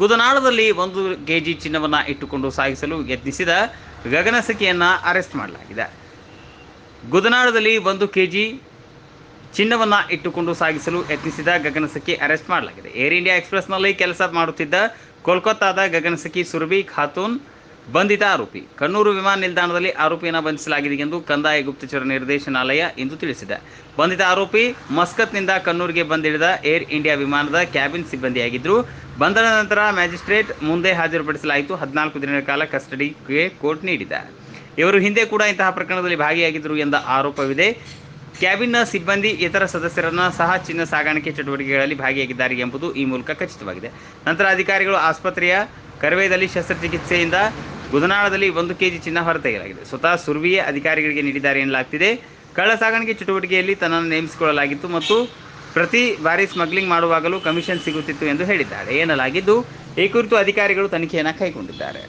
ಗುದನಾಳದಲ್ಲಿ ಒಂದು ಕೆಜಿ ಚಿನ್ನವನ್ನು ಇಟ್ಟುಕೊಂಡು ಸಾಗಿಸಲು ಯತ್ನಿಸಿದ ಗಗನಸಖಿಯನ್ನು ಅರೆಸ್ಟ್ ಮಾಡಲಾಗಿದೆ. ಗುದನಾಳದಲ್ಲಿ ಒಂದು ಕೆಜಿ ಚಿನ್ನವನ್ನು ಇಟ್ಟುಕೊಂಡು ಸಾಗಿಸಲು ಯತ್ನಿಸಿದ ಗಗನಸಖಿ ಅರೆಸ್ಟ್ ಮಾಡಲಾಗಿದೆ. ಏರ್ ಇಂಡಿಯಾ ಎಕ್ಸ್ಪ್ರೆಸ್ನಲ್ಲಿ ಕೆಲಸ ಮಾಡುತ್ತಿದ್ದ ಕೋಲ್ಕತ್ತಾದ ಗಗನಸಖಿ ಸುರಭಿ ಖಾತೂನ್ ಬಂಧಿತ ಆರೋಪಿ. ಕಣ್ಣೂರು ವಿಮಾನ ನಿಲ್ದಾಣದಲ್ಲಿ ಆರೋಪಿಯನ್ನು ಬಂಧಿಸಲಾಗಿದೆ ಎಂದು ಕಂದಾಯ ಗುಪ್ತಚರ ನಿರ್ದೇಶನಾಲಯ ಇಂದು ತಿಳಿಸಿದೆ. ಬಂಧಿತ ಆರೋಪಿ ಮಸ್ಕತ್ನಿಂದ ಕಣ್ಣೂರಿಗೆ ಬಂದಿಳಿದ ಏರ್ ಇಂಡಿಯಾ ವಿಮಾನದ ಕ್ಯಾಬಿನ್ ಸಿಬ್ಬಂದಿಯಾಗಿದ್ದರು. ಬಂಧನ ನಂತರ ಮ್ಯಾಜಿಸ್ಟ್ರೇಟ್ ಮುಂದೆ ಹಾಜರುಪಡಿಸಲಾಯಿತು. ಹದಿನಾಲ್ಕು ದಿನಗಳ ಕಾಲ ಕಸ್ಟಡಿಗೆ ಕೋರ್ಟ್ ನೀಡಿದೆ. ಇವರು ಹಿಂದೆ ಕೂಡ ಇಂತಹ ಪ್ರಕರಣದಲ್ಲಿ ಭಾಗಿಯಾಗಿದ್ದರು ಎಂದ ಆರೋಪವಿದೆ. ಕ್ಯಾಬಿನ್ನ ಸಿಬ್ಬಂದಿ ಇತರ ಸದಸ್ಯರನ್ನ ಸಹ ಚಿನ್ನ ಸಾಗಾಣಿಕೆ ಚಟುವಟಿಕೆಗಳಲ್ಲಿ ಭಾಗಿಯಾಗಿದ್ದಾರೆ ಎಂಬುದು ಈ ಮೂಲಕ ಖಚಿತವಾಗಿದೆ. ನಂತರ ಅಧಿಕಾರಿಗಳು ಆಸ್ಪತ್ರೆಯ ಕರವೇದಲ್ಲಿ ಶಸ್ತ್ರಚಿಕಿತ್ಸೆಯಿಂದ ಗುದನಾಳದಲ್ಲಿ ಒಂದು ಕೆಜಿ ಚಿನ್ನ ಹೊರತೆಗೆಯಲಾಗಿದೆ ಸ್ವತಃ ಸುರ್ವಿಯೇ ಅಧಿಕಾರಿಗಳಿಗೆ ನೀಡಿದ್ದಾರೆ ಎನ್ನಲಾಗ್ತಿದೆ. ಕಳ್ಳ ಸಾಗಾಣಿಕೆ ಚಟುವಟಿಕೆಯಲ್ಲಿ ತನ್ನನ್ನು ನೇಮಿಸಿಕೊಳ್ಳಲಾಗಿತ್ತು ಮತ್ತು ಪ್ರತಿ ಬಾರಿ ಸ್ಮಗ್ಲಿಂಗ್ ಮಾಡುವಾಗಲೂ ಕಮಿಷನ್ ಸಿಗುತ್ತಿತ್ತು ಎಂದು ಹೇಳಿದ್ದಾರೆ. ಎನ್ನಲಾಗಿದ್ದು, ಈ ಕುರಿತು ಅಧಿಕಾರಿಗಳು ತನಿಖೆಯನ್ನು ಕೈಗೊಂಡಿದ್ದಾರೆ.